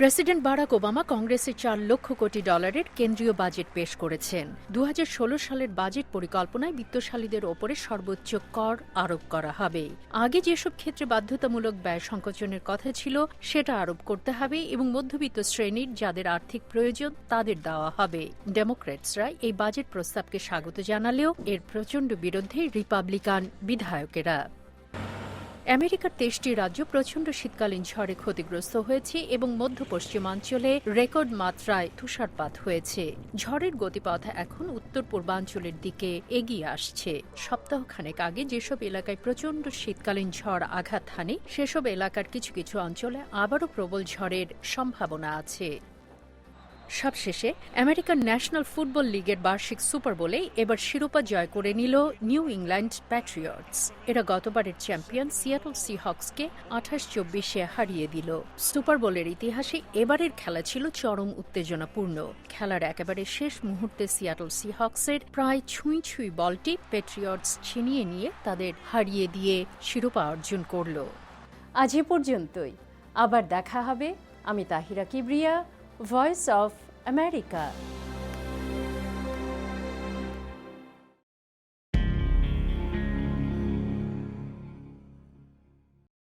President Barack Obama কংগ্রেসে চার লক্ষ কোটি ডলারের কেন্দ্রীয় বাজেট পেশ করেছেন। দু হাজার ষোলো সালের বাজেট পরিকল্পনায় বিত্তশালীদের ওপরে সর্বোচ্চ কর আরোপ করা হবে। আগে যেসব ক্ষেত্রে বাধ্যতামূলক ব্যয় সংকোচনের কথা ছিল, সেটা আরোপ করতে হবে এবং মধ্যবিত্ত শ্রেণির যাদের আর্থিক প্রয়োজন, তাদের দেওয়া হবে। ডেমোক্র্যাটসরা এই বাজেট প্রস্তাবকে স্বাগত জানালেও এর প্রচণ্ড বিরুদ্ধে রিপাবলিকান বিধায়কেরা। আমেরিকার তেইশটি রাজ্য প্রচণ্ড শীতকালীন ঝড়ে ক্ষতিগ্রস্ত হয়েছে এবং মধ্য পশ্চিমাঞ্চলে রেকর্ড মাত্রায় তুষারপাত হয়েছে। ঝড়ের গতিপথ এখন উত্তর পূর্বাঞ্চলের দিকে এগিয়ে আসছে। সপ্তাহখানেক আগে যেসব এলাকায় প্রচণ্ড শীতকালীন ঝড় আঘাত হানে, সেসব এলাকার কিছু কিছু অঞ্চলে আবারও প্রবল ঝড়ের সম্ভাবনা আছে। সবশেষে আমেরিকান ন্যাশনাল ফুটবল লিগের বার্ষিক সুপার বোলে এবার শিরোপা জয় করে নিল নিউ ইংল্যান্ড প্যাট্রিয়টস। এরা গতবারের চ্যাম্পিয়ন সিয়াটল সিহক্সকে আঠাশ চব্বিশে হারিয়ে দিল। সুপার বোলের ইতিহাসে এবারের খেলা ছিল চরম উত্তেজনাপূর্ণ। খেলার একেবারে শেষ মুহূর্তে সিয়াটল সিহক্সের প্রায় ছুঁই ছুঁই বলটি প্যাট্রিয়টস ছিনিয়ে নিয়ে তাদের হারিয়ে দিয়ে শিরোপা অর্জন করল। আজ এ পর্যন্তই। আবার দেখা হবে। আমি Tahira Kibria. Voice of America.